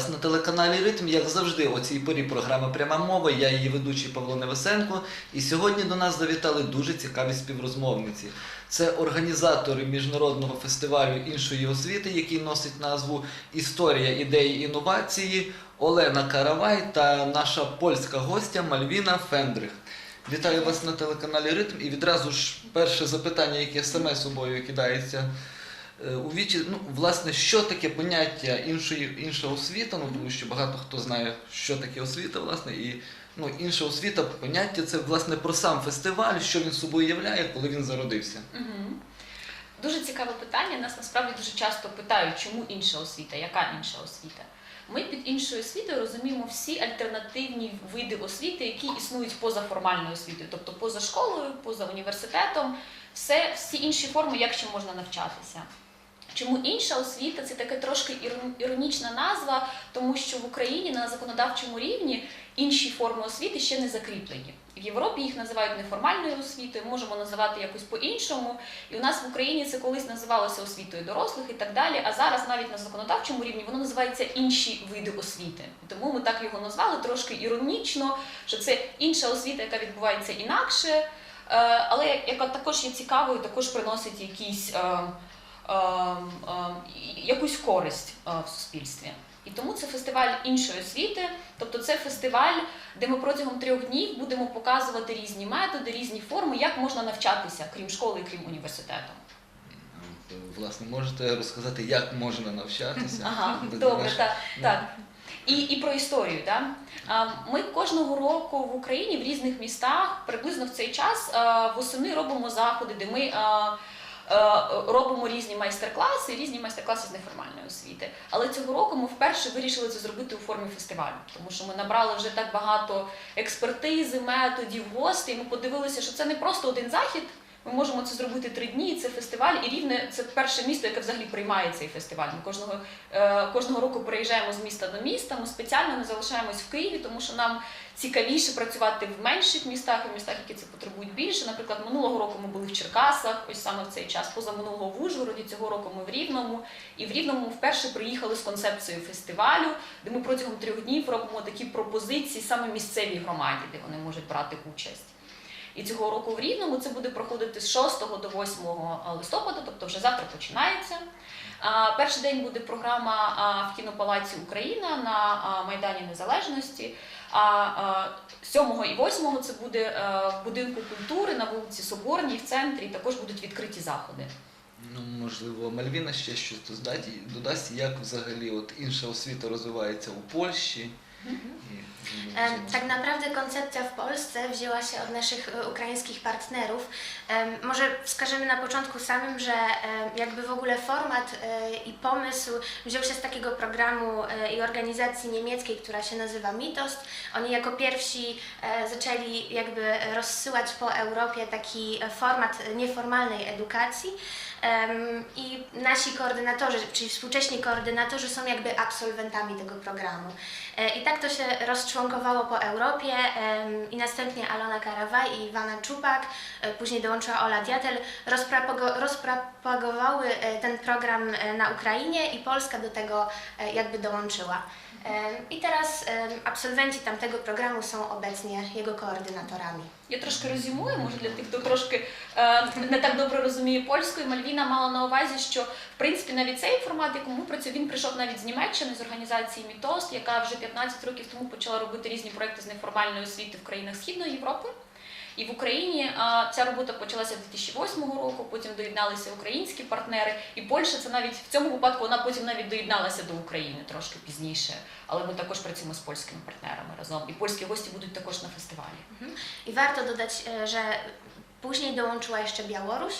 вас на телеканалі Ритм, як завжди, о цій порі програма Пряма мова. Я її ведучий Павло Невесенко. І сьогодні до нас завітали дуже цікаві співрозмовниці. Це організатори міжнародного фестивалю іншої освіти, який носить назву Історія ідеї інновації Олена Каравай та наша польська гостя Мальвіна Фендрих. Вітаю вас на телеканалі Ритм. І відразу ж перше запитання, яке саме собою кидається у вічі. Ну, власне, що таке поняття іншої, інша освіта? Ну, тому що багато хто знає, що таке освіта, власне, і ну, інша освіта, поняття це власне про сам фестиваль, що він собою являє, коли він зародився. Мгм. Дуже цікаве питання. Нас насправді дуже часто питають, чому інша освіта, яка інша освіта. Ми під іншою освітою розуміємо всі альтернативні види освіти, які існують поза формальною освітою, тобто поза школою, поза університетом, все, всі інші форми, як ще можна навчатися. Чому інша освіта це таке трошки іронічна назва, тому що в Україні на законодавчому рівні інші форми освіти ще не закріплені. В Європі їх називають неформальною освітою, можемо називати якось по-іншому. І у нас в Україні це колись називалося освітою дорослих і так далі. А зараз навіть на законодавчому рівні воно називається інші види освіти. Тому ми так його назвали трошки іронічно, що це інша освіта, яка відбувається інакше, е, але яка також є цікавою, також приносить якісь. Е, е, е, якусь користь е, в суспільстві. І тому це фестиваль іншої освіти, тобто це фестиваль, де ми протягом трьох днів будемо показувати різні методи, різні форми, як можна навчатися, крім школи і крім університету. Е, Власне, можете розказати, як можна навчатися? Ага, добре, так. так. І, і про історію. Да? Ми кожного року в Україні в різних містах приблизно в цей час восени робимо заходи, де ми робимо різні майстер-класи, різні майстер-класи з неформальної освіти. Але цього року ми вперше вирішили це зробити у формі фестивалю, тому що ми набрали вже так багато експертизи, методів, гостей. Ми подивилися, що це не просто один захід. Ми можемо це зробити три дні. Це фестиваль, і рівне це перше місто, яке взагалі приймає цей фестиваль. Ми кожного е, кожного року переїжджаємо з міста до міста. Ми спеціально не залишаємось в Києві, тому що нам цікавіше працювати в менших містах, в містах, які це потребують більше. Наприклад, минулого року ми були в Черкасах, ось саме в цей час. Поза минулого в Ужгороді. Цього року ми в Рівному. І в Рівному вперше приїхали з концепцією фестивалю, де ми протягом трьох днів робимо такі пропозиції саме місцевій громаді, де вони можуть брати участь. І цього року в Рівному це буде проходити з 6 до 8 листопада, тобто вже завтра починається. Перший день буде програма в кінопалаці Україна на Майдані Незалежності. А а, 7 і 8 це буде е, в будинку культури на вулиці Соборній в центрі. Також будуть відкриті заходи. Ну, можливо, Мальвіна ще щось додасть, як взагалі от інша освіта розвивається у Польщі. Ну, Em, Tak naprawdę koncepcja w Polsce wzięła się od naszych e, ukraińskich partnerów. Może wskażemy na początku samym, że jakby w ogóle format e, i pomysł wziął się z takiego programu e, i organizacji niemieckiej, która się nazywa Mitost. Oni jako pierwsi zaczęli jakby rozsyłać po Europie taki format nieformalnej edukacji. I nasi koordynatorzy, czyli współcześni koordynatorzy są jakby absolwentami tego programu. E, I tak to się rozczłonkowało po Europie i następnie Alona Karawaj i Iwana Czupak, e, później dołączyła Ola Diatel, rozpropago- rozpropagowały e, ten program na Ukrainie i Polska do tego jakby dołączyła. I teraz absolwenci tamtego programu są obecnie jego koordynatorami. Я трошки розумію, може для тих, хто трошки не так добре розуміє польською. Мальвіна мала на увазі, що в принципі навіть цей формат, якому працює, він прийшов навіть з Німеччини, з організації Мітост, яка вже 15 років тому почала робити різні проекти з неформальної освіти в країнах Східної Європи. І в Україні е, ця робота почалася 2008 року. Потім доєдналися українські партнери, і Польща це навіть в цьому випадку вона потім навіть доєдналася до України трошки пізніше. Але ми також працюємо з польськими партнерами разом. І польські гості будуть також на фестивалі. I warto dodać, e, że później jeszcze Białoruś.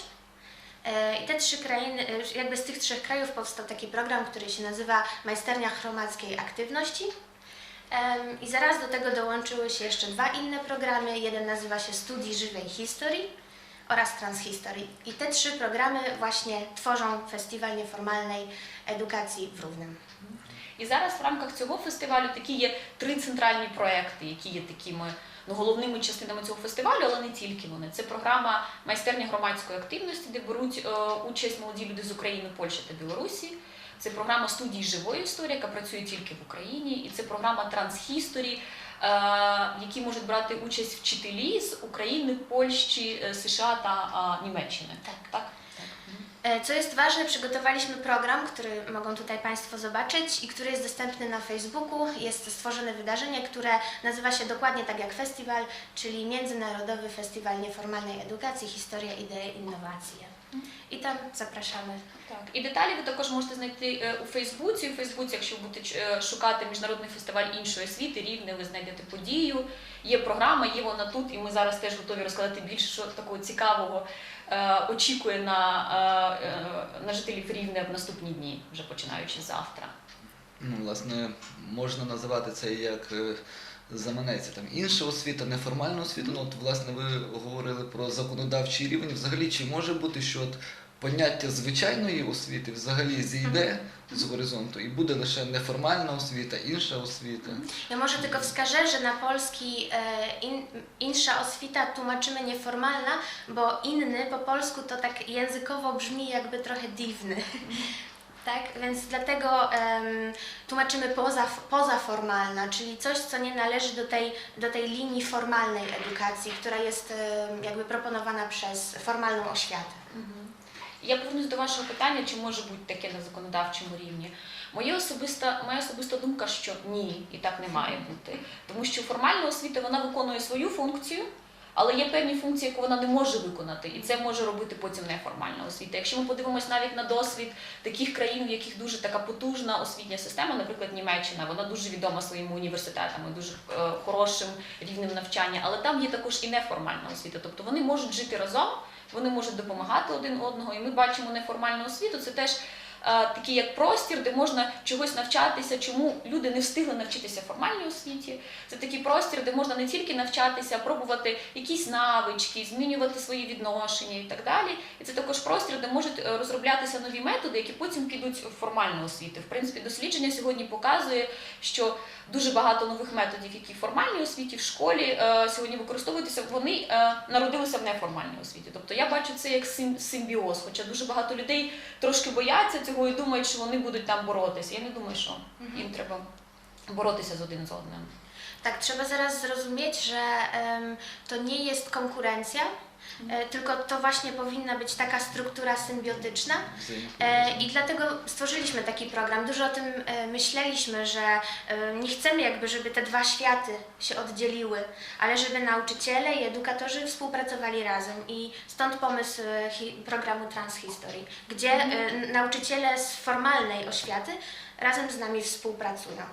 E, I te trzy krainy, jakby z tych trzech krajów powstał taki program, który się nazywa Majsternia Chromackiej Aktywności. I zaraz do tego dołączyły się jeszcze dwa inne programy. Jeden nazywa się Studii Żywej Historii oraz Transhistorii. I te trzy programy właśnie tworzą Festiwal Nieformalnej Edukacji w Równym. І зараз в рамках цього фестивалю такі є три центральні проекти, які є такими ну, головними частинами цього фестивалю, але не тільки вони. Це програма майстерня громадської активності, де беруть е, участь молоді люди з України, Польщі та Білорусі. Це програма студії живої історії, яка працює тільки в Україні, і це програма Трансхісторі, в якій можуть брати участь вчителі з України, Польщі, е, США та е, Німеччини. Tak. Так? E, Co jest ważne, przygotowaliśmy program, który mogą tutaj Państwo zobaczyć i który jest dostępny na Facebooku. Jest stworzone wydarzenie, które nazywa się dokładnie tak jak festiwal, czyli Międzynarodowy Festiwal Nieformalnej Edukacji, Historia, Idee, Innowacje. I tam zapraszamy. Так, і деталі ви також можете знайти е, у Фейсбуці. У Фейсбуці, якщо ви будете е, шукати міжнародний фестиваль іншої освіти, рівне, ви знайдете подію. Є програма, є вона тут, і ми зараз теж готові розказати більше, що такого цікавого е, очікує на, на жителів рівне в наступні дні, вже починаючи з завтра. Ну, власне, можна називати це як заманеться там інша освіта, неформальна освіта. Ну, от, власне, ви говорили про законодавчий рівень. Взагалі, чи може бути, що от поняття звичайної освіти взагалі зійде з горизонту і буде лише неформальна освіта, інша освіта? Może tylko wskażę, że na polski e, in, insza oswita tłumaczymy nieformalna, bo inny po polsku to tak językowo brzmi jakby trochę dziwny. Tak, więc dlatego em, tłumaczymy poza, pozaformalna, czyli coś, co nie należy do tej, do tej linii formalnej edukacji, która jest em, jakby proponowana przez formalną oświatę. Я повернусь до вашого питання, чи може бути таке на законодавчому рівні. Моя особиста, моя особиста думка, що ні, і так не має бути. Тому що формальна освіта вона виконує свою функцію, але є певні функції, яку вона не може виконати, і це може робити потім неформальна освіта. Якщо ми подивимось навіть на досвід таких країн, в яких дуже така потужна освітня система, наприклад, Німеччина, вона дуже відома своїми університетами, дуже е, хорошим рівнем навчання, але там є також і неформальна освіта, тобто вони можуть жити разом. Вони можуть допомагати один одного, і ми бачимо неформальну освіту. Це теж такий як простір, де можна чогось навчатися, чому люди не встигли навчитися формальній освіті. Це такий простір, де можна не тільки навчатися, а пробувати якісь навички, змінювати свої відношення і так далі. І це також простір, де можуть е, розроблятися нові методи, які потім підуть в формальну освіту. В принципі, дослідження сьогодні показує, що дуже багато нових методів, які в формальній освіті, в школі е, сьогодні використовуються, вони е, народилися в неформальній освіті. Тобто я бачу це як симбіоз, хоча дуже багато людей трошки бояться і думають, що вони будуть там боротися. Я не думаю, що їм треба боротися з один з одним. Tak, trzeba zaraz zrozumieć, że em, to nie jest konkurencja, tylko to właśnie powinna być taka struktura symbiotyczna. E, I dlatego stworzyliśmy taki program. Dużo o tym e, myśleliśmy, że e, nie chcemy jakby, żeby te dwa światy się oddzieliły, ale żeby nauczyciele i edukatorzy współpracowali razem. I stąd pomysł e, programu Transhistory, gdzie e, nauczyciele z formalnej oświaty razem z nami współpracują.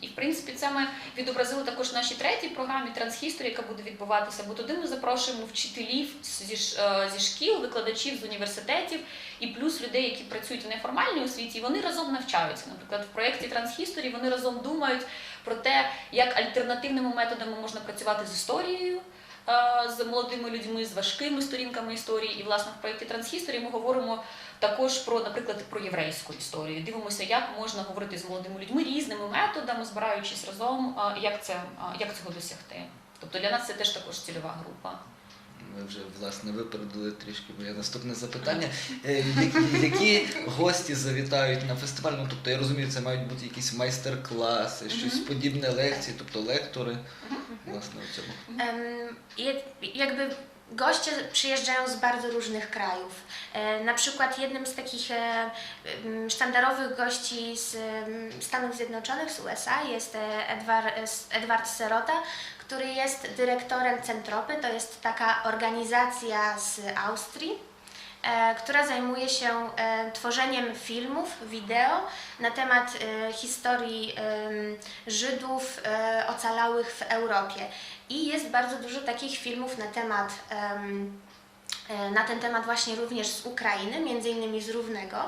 І в принципі це ми відобразили також в нашій третій програмі Трансхісторі, яка буде відбуватися, бо туди ми запрошуємо вчителів зі, е, зі шкіл, викладачів з університетів і плюс людей, які працюють в неформальній освіті, і вони разом навчаються. Наприклад, в проєкті Трансхісторі вони разом думають про те, як альтернативними методами можна працювати з історією. Е, З молодими людьми, з важкими сторінками історії, і власне в проєкті Трансхісторі ми говоримо також про, наприклад, про єврейську історію. Дивимося, як можна говорити з молодими людьми різними методами, збираючись разом, як це як цього досягти. Тобто для нас це теж також цільова група. Ми вже власне випередили трішки моє наступне запитання. Е, Які, які гості завітають на фестиваль? Ну, тобто я розумію, це мають бути якісь майстер-класи, щось Мгм. подібне лекції, тобто лектори. Власне, у цьому. Em, je- Jakby goście przyjeżdżają z bardzo różnych krajów. E, Na przykład jednym z takich e, em, sztandarowych gości z em, Stanów Zjednoczonych, z USA jest e, Edward, Edward Serota, który jest dyrektorem Centropy. To jest taka organizacja z Austrii. e, która zajmuje się e, tworzeniem filmów, wideo na temat e, historii Żydów ocalałych w Europie. I jest bardzo dużo takich filmów na temat em, na ten temat właśnie również z Ukrainy, między innymi z Równego.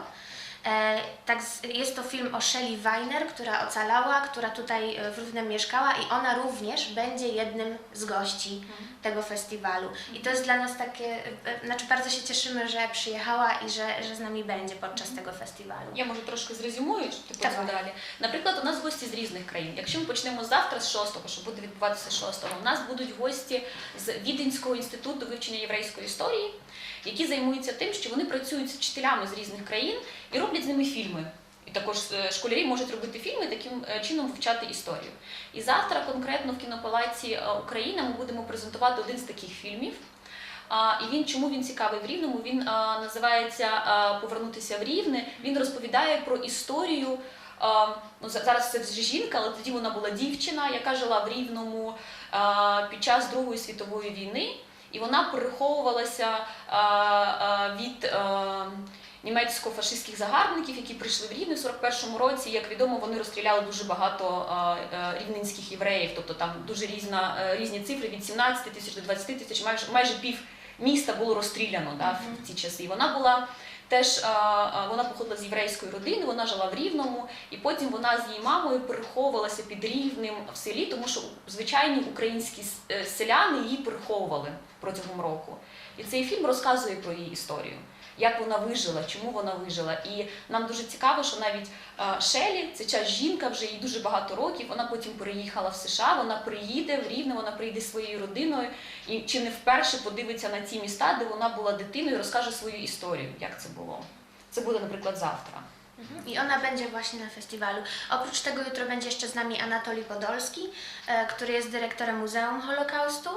E, tak, z- jest to film o Shelley Weiner, która ocalała, która tutaj e, w Równem mieszkała i ona również będzie jednym z gości tego festiwalu. I to jest dla nas takie, e, e, znaczy bardzo się cieszymy, że przyjechała i że, że z nami będzie podczas tego festiwalu. Я можу трошки зрезюмую, щоб ти Давай. потім далі. Наприклад, у нас гості з різних країн. Якщо ми почнемо завтра з 6-го, що буде відбуватися 6-го, у нас будуть гості з Віденського інституту вивчення єврейської історії, які займаються тим, що вони працюють з вчителями з різних країн і роблять з ними фільми. І також е, школярі можуть робити фільми, таким е, чином вивчати історію. І завтра конкретно в кінопалаці е, Україна ми будемо презентувати один з таких фільмів. І він чому він цікавий в Рівному? Він називається Повернутися в Рівне. Він розповідає про історію. ну, зараз це вже жінка, але тоді вона була дівчина, яка жила в Рівному під час Другої світової війни, і вона переховувалася від. Німецько-фашистських загарбників, які прийшли в Рівне в 41-му році, як відомо, вони розстріляли дуже багато е, рівненських євреїв, тобто там дуже різна, е, різні цифри від 17 тисяч до 20 тисяч, майже майже пів міста було розстріляно да, в ці часи. Вона була теж вона походила з єврейської родини, вона жила в Рівному, і потім вона з її мамою переховувалася під Рівнем в селі, тому що звичайні українські е, селяни її переховували протягом року. І цей фільм розказує про її історію. Як вона вижила, чому вона вижила. І нам дуже цікаво, що навіть е, Шелі, це час жінка, вже їй дуже багато років. Вона потім переїхала в США. Вона приїде в Рівне, вона приїде своєю родиною і чи не вперше подивиться на ці міста, де вона була дитиною, розкаже свою історію, як це було. Це буде, наприклад, завтра. Mhm. I ona będzie właśnie na festiwalu. Oprócz tego jutro będzie jeszcze z nami Anatoli Podolski, e, który jest dyrektorem Muzeum Holokaustu.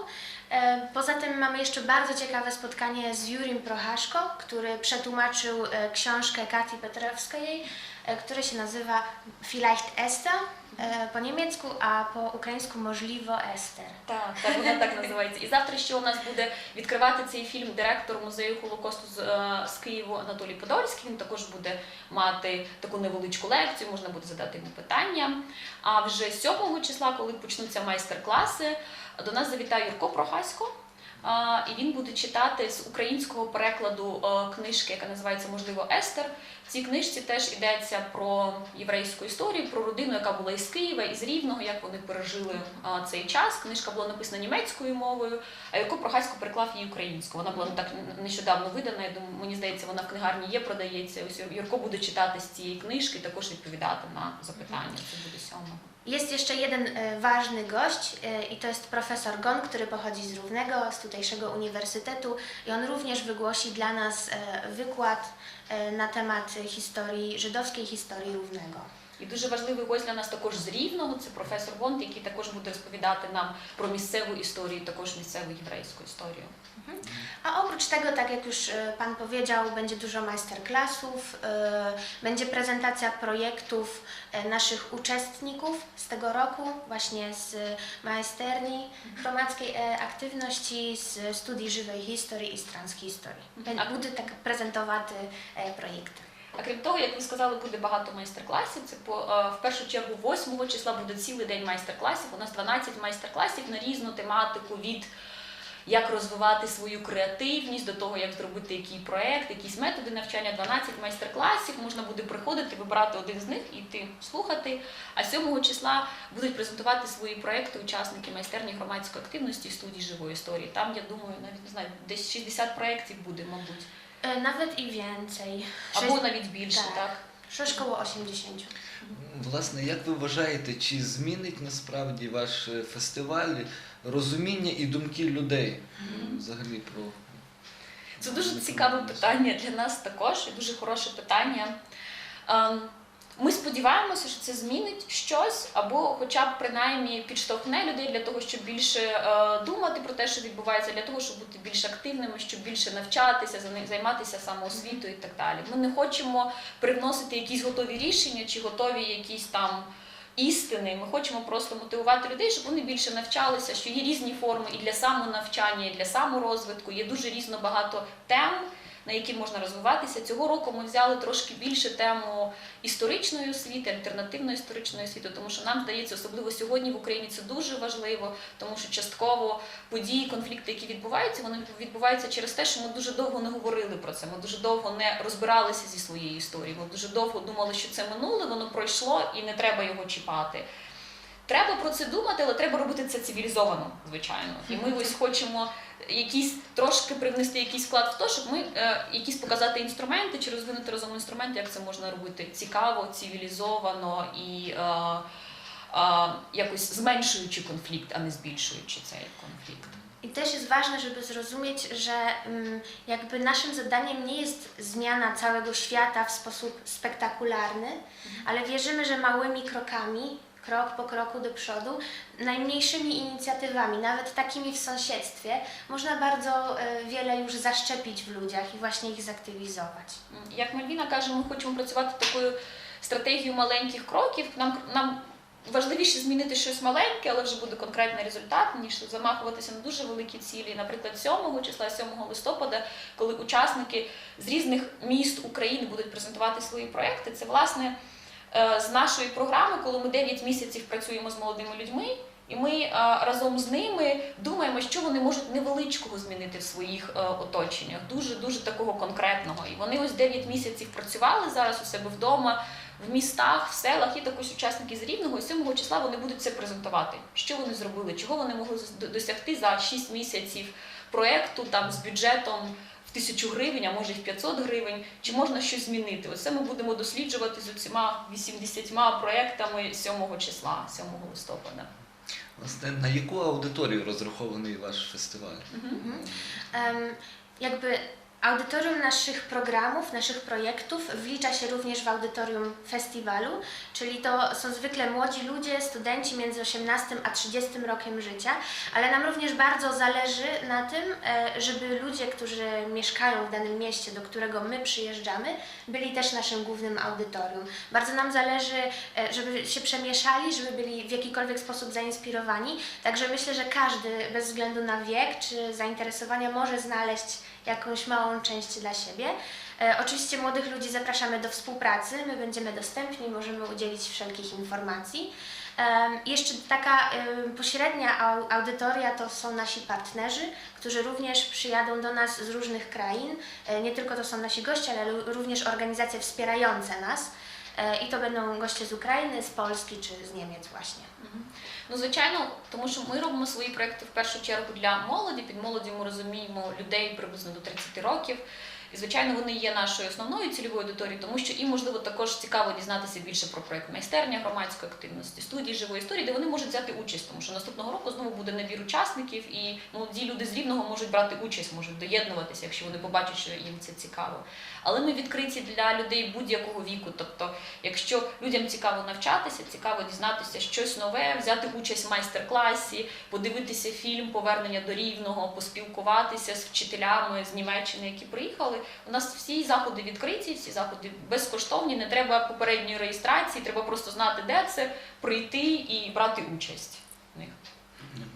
E, Poza tym mamy jeszcze bardzo ciekawe spotkanie z Jurim Prochaszko, który przetłumaczył e, książkę Kati Petrowskiej, która się nazywa Vielleicht Esther e, po niemiecku, a po ukraińsku Możliwo Ester. Так, так вона так називається. І завтра ще у нас буде відкривати цей фільм директор музею Холокосту з, е, з Києву Анатолій Подольський. Він також буде мати таку невеличку лекцію, можна буде задати йому питання. А вже 7 числа, коли почнуться майстер-класи, до нас завітає Юрко Прохасько. І він буде читати з українського перекладу е, книжки, яка називається Можливо Естер. В цій книжці теж йдеться про єврейську історію, про родину, яка була із Києва, із Рівного, як вони пережили цей час. Книжка була написана німецькою мовою, а Юрко Прохасько переклав її українською. Вона була так нещодавно видана. Я думаю, мені здається, вона в книгарні є, продається. Ось Юрко буде читати з цієї книжки, також відповідати на запитання. Це буде сьомого. Jest jeszcze jeden e, ważny gość e, i to jest profesor Gon, który pochodzi z Równego, z tutejszego uniwersytetu i on również wygłosi dla nas e, wykład e, na temat historii, żydowskiej historii Równego. І дуже важливий гость для нас також з Рівного. Це професор Гонт, який також буде розповідати нам про місцеву історію, також місцеву єврейську історію. A oprócz tego, tak jak już e, Pan powiedział, będzie dużo masterclassów, e, będzie prezentacja projektów e, naszych uczestników z tego roku, właśnie z maesterni chromackiej e, aktywności, z studii żywej historii i z transhistorii. A- Буде tak prezentować e, projekty. А крім того, як ви сказали, буде багато майстер-класів. Це по е, в першу чергу 8 числа буде цілий день майстер-класів. У нас 12 майстер-класів на різну тематику від як розвивати свою креативність до того, як зробити який проект, якісь методи навчання. 12 майстер-класів можна буде приходити, вибирати один з них і йти слухати. А 7 числа будуть презентувати свої проекти учасники майстерні громадської активності і студії живої історії. Там я думаю, навіть не знаю, десь 60 проєктів буде, мабуть, E, Nawet i więcej. або навіть більше, Так. так. Щось коло 80. Власне, як ви вважаєте, чи змінить насправді ваш е, фестиваль розуміння і думки людей взагалі про Це дуже цікаве питання для нас також, і дуже хороше питання. Ем, Ми сподіваємося, що це змінить щось, або хоча б принаймні підштовхне людей для того, щоб більше е, думати про те, що відбувається, для того, щоб бути більш активними, щоб більше навчатися, займатися самоосвітою і так далі. Ми не хочемо привносити якісь готові рішення чи готові якісь там. Істини, ми хочемо просто мотивувати людей, щоб вони більше навчалися, що є різні форми і для самонавчання, і для саморозвитку. Є дуже різно багато тем, на які можна розвиватися. Цього року ми взяли трошки більше тему історичної освіти, альтернативної історичної освіти, тому що нам здається, особливо сьогодні в Україні це дуже важливо, тому що частково події, конфлікти, які відбуваються, вони відбуваються через те, що ми дуже довго не говорили про це. Ми дуже довго не розбиралися зі своєю історією. Ми дуже довго думали, що це минуле, воно пройшло і не треба його чіпати. Треба про це думати, але треба робити це цивілізовано, звичайно. І ми ось хочемо якісь трошки привнести якийсь вклад в те, щоб ми е, якісь показати інструменти чи розвинути разом інструменти, як це можна робити цікаво, цивілізовано і е, е, якось зменшуючи конфлікт, а не збільшуючи цей конфлікт. I też jest ważne, żeby zrozumieć, że jakby naszym zadaniem nie jest zmiana całego świata w sposób spektakularny, ale wierzymy, że małymi krokami, krok po kroku do przodu, najmniejszymi inicjatywami, nawet takimi w sąsiedztwie, można bardzo e, wiele już zaszczepić w ludziach i właśnie ich zaktywizować. Як Мальвіна каже, ми хочемо працювати такою стратегією маленьких кроків. Нам, нам важливіше змінити щось маленьке, але вже буде конкретний результат, ніж замахуватися на дуже великі цілі. Наприклад, 7 числа, 7 листопада, коли учасники з різних міст України будуть презентувати свої проекти, це власне з нашої програми, коли ми 9 місяців працюємо з молодими людьми. І ми е, разом з ними думаємо, що вони можуть невеличкого змінити в своїх е, оточеннях, дуже дуже такого конкретного. І вони ось 9 місяців працювали зараз у себе вдома, в містах, в селах. І також учасники з рівного і 7 числа вони будуть це презентувати. Що вони зробили, чого вони могли досягти за 6 місяців проекту там з бюджетом. В тисячу гривень, а може і в 500 гривень, чи можна щось змінити? Оце ми будемо досліджувати з усіма 80 проектами 7 числа, 7 листопада. Власне, на яку аудиторію розрахований ваш фестиваль? Em, jakby audytorium naszych programów, naszych projektów wlicza się również w audytorium festiwalu, czyli to są zwykle młodzi ludzie, studenci między 18 a 30 rokiem życia, ale nam również bardzo zależy na tym, e, żeby ludzie, którzy mieszkają w danym mieście, do którego my przyjeżdżamy, byli też naszym głównym audytorium. Bardzo nam zależy, e, żeby się przemieszali, żeby byli w jakikolwiek sposób zainspirowani, Także myślę, że każdy bez względu na wiek czy zainteresowania może znaleźć jakąś małą część dla siebie. E, oczywiście młodych ludzi zapraszamy do współpracy, my będziemy dostępni, możemy udzielić wszelkich informacji. Jeszcze taka pośrednia au- audytoria to są nasi partnerzy, którzy również przyjadą do nas z różnych krain. E, nie tylko to są nasi goście, ale również organizacje wspierające nas. E, I to będą goście z Ukrainy, z Polski czy z Niemiec właśnie. Ну, звичайно, тому що ми робимо свої проекти в першу чергу для молоді. Під молоді ми розуміємо людей приблизно до 30 років. І, звичайно, вони є нашою основною цільовою аудиторією, тому що їм, можливо, також цікаво дізнатися більше про проект майстерня громадської активності, студії живої історії, де вони можуть взяти участь, тому що наступного року знову буде набір учасників, і молоді люди з рівного можуть брати участь, можуть доєднуватися, якщо вони побачать, що їм це цікаво. Але ми відкриті для людей будь-якого віку. Тобто, якщо людям цікаво навчатися, цікаво дізнатися щось нове, взяти участь в майстер-класі, подивитися фільм Повернення до рівного, поспілкуватися з вчителями з Німеччини, які приїхали. У нас всі заходи відкриті, всі заходи безкоштовні, не треба попередньої реєстрації, треба просто знати, де це, прийти і брати участь в них.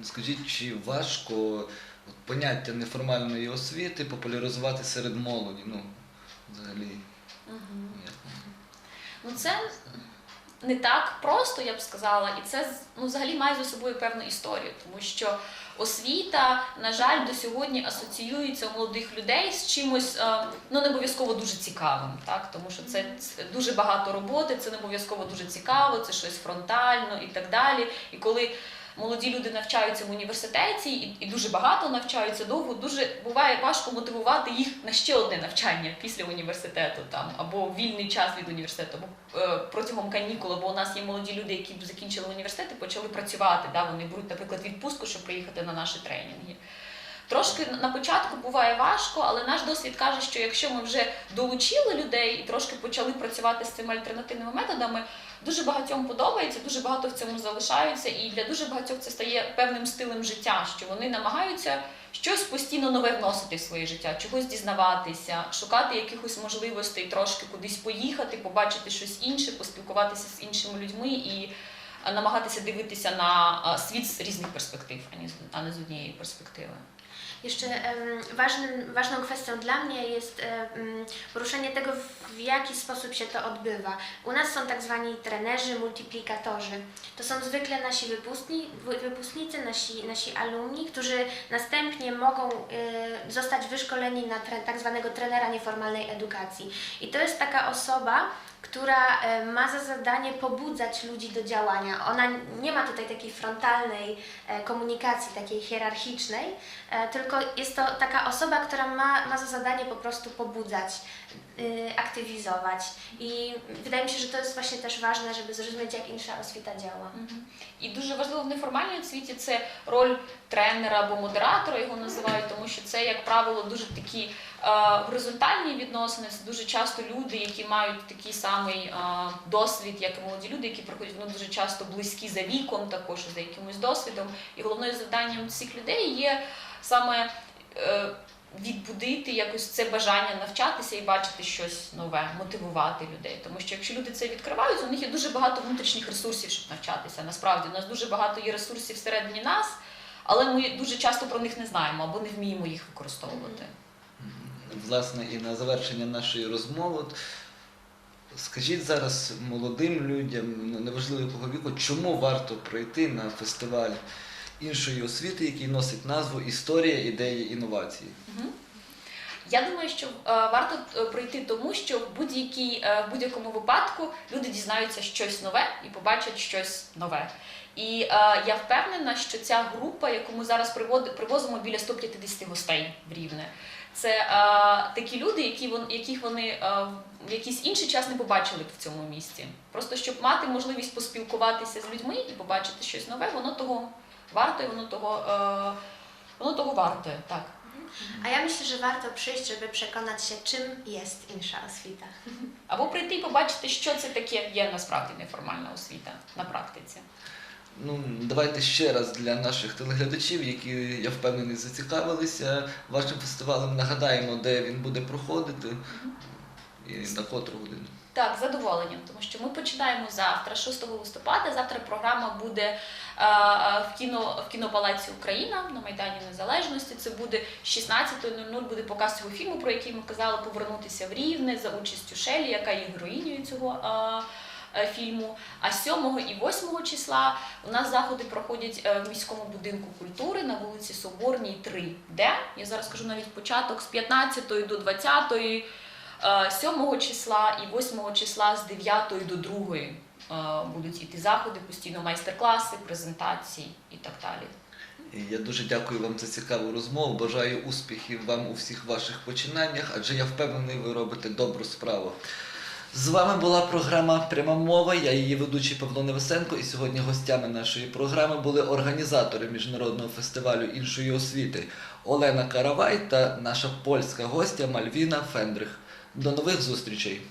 Скажіть, чи важко от, поняття неформальної освіти популяризувати серед молоді? Ну, взагалі, як? Ну це не так просто, я б сказала, і це ну, взагалі має за собою певну історію, тому що освіта, на жаль, до сьогодні асоціюється у молодих людей з чимось е, ну не обов'язково дуже цікавим, так тому що це дуже багато роботи, це не обов'язково дуже цікаво, це щось фронтально і так далі. І коли молоді люди навчаються в університеті і, і дуже багато навчаються довго, дуже буває важко мотивувати їх на ще одне навчання після університету там або вільний час від університету, або е, протягом канікул, бо у нас є молоді люди, які закінчили університет і почали працювати. Да, вони беруть, наприклад, відпустку, щоб приїхати на наші тренінги. Трошки на початку буває важко, але наш досвід каже, що якщо ми вже долучили людей і трошки почали працювати з цими альтернативними методами, дуже багатьом подобається, дуже багато в цьому залишаються, і для дуже багатьох це стає певним стилем життя, що вони намагаються щось постійно нове вносити в своє життя, чогось дізнаватися, шукати якихось можливостей, трошки кудись поїхати, побачити щось інше, поспілкуватися з іншими людьми і намагатися дивитися на світ з різних перспектив, а не з- однієї перспективи. Jeszcze ważnym, ważną kwestią dla mnie jest poruszenie tego, w jaki sposób się to odbywa. U nas są tak zwani trenerzy, multiplikatorzy. To są zwykle nasi wypustni, wy- wypustnicy, nasi, nasi alumni, którzy następnie mogą e, zostać wyszkoleni na tak zwanego trenera nieformalnej edukacji. I to jest taka osoba, która e, ma za zadanie pobudzać ludzi do działania. Ona nie ma tutaj takiej frontalnej e, komunikacji, takiej hierarchicznej, e, tylko jest to taka osoba, która ma, ma za zadanie po prostu pobudzać, y, aktywizować. I wydaje mi się, że to jest właśnie też ważne, żeby zrozumieć, jak insza oświata działa. Mhm. І дуже важливо в неформальній освіті це роль тренера або модератора, його називають, тому що це, як правило, дуже такі е, горизонтальні відносини. Це дуже часто люди, які мають такий самий е, досвід, як і молоді люди, які приходять вони дуже часто близькі за віком, також за якимось досвідом. І головною завданням цих людей є саме. Відбудити якось це бажання навчатися і бачити щось нове, мотивувати людей. Тому що якщо люди це відкривають, у них є дуже багато внутрішніх ресурсів, щоб навчатися. Насправді у нас дуже багато є ресурсів всередині нас, але ми дуже часто про них не знаємо або не вміємо їх використовувати. Власне, і на завершення нашої розмови. Скажіть зараз молодим людям, неважливо якого віку, чому варто прийти на фестиваль іншої освіти, який носить назву Історія, ідеї, інновації. Я думаю, що е, варто е, прийти тому, що в будь-якій е, в будь-якому випадку люди дізнаються щось нове і побачать щось нове. І е, я впевнена, що ця група, яку ми зараз привозимо біля 150 гостей в Рівне, це е, такі люди, які вон, яких вони е, в якийсь інший час не побачили б в цьому місці. Просто щоб мати можливість поспілкуватися з людьми і побачити щось нове, воно того варто, і воно того, е, воно того вартує. Так. A ja myślę, że warto przyjść, żeby przekonać się, czym jest insza oswita. Або прийти і побачити, що це таке є насправді неформальна освіта на практиці. Ну, давайте ще раз для наших телеглядачів, які я впевнений зацікавилися вашим фестивалем. Нагадаємо, де він буде проходити і на котру годину. Так, задоволенням, тому що ми починаємо завтра, 6 листопада. Завтра програма буде е, е, в кіно в кінопалаці Україна на Майдані Незалежності. Це буде 16.00 буде показ цього фільму, про який ми казали, повернутися в Рівне за участю Шелі, яка є героїнею цього. е, Фільму, а 7 і 8 числа у нас заходи проходять в міському будинку культури на вулиці Соборній 3, де я зараз кажу навіть початок з 15 до 20 е, 7 числа і 8 числа з 9 до 2 е, будуть іти заходи, постійно майстер-класи, презентації і так далі. Я дуже дякую вам за цікаву розмову. Бажаю успіхів вам у всіх ваших починаннях, адже я впевнений, ви робите добру справу. З вами була програма Пряма мова. Я її ведучий Павло Невесенко. І сьогодні гостями нашої програми були організатори міжнародного фестивалю іншої освіти Олена Каравай та наша польська гостя Мальвіна Фендрих. До нових зустрічей!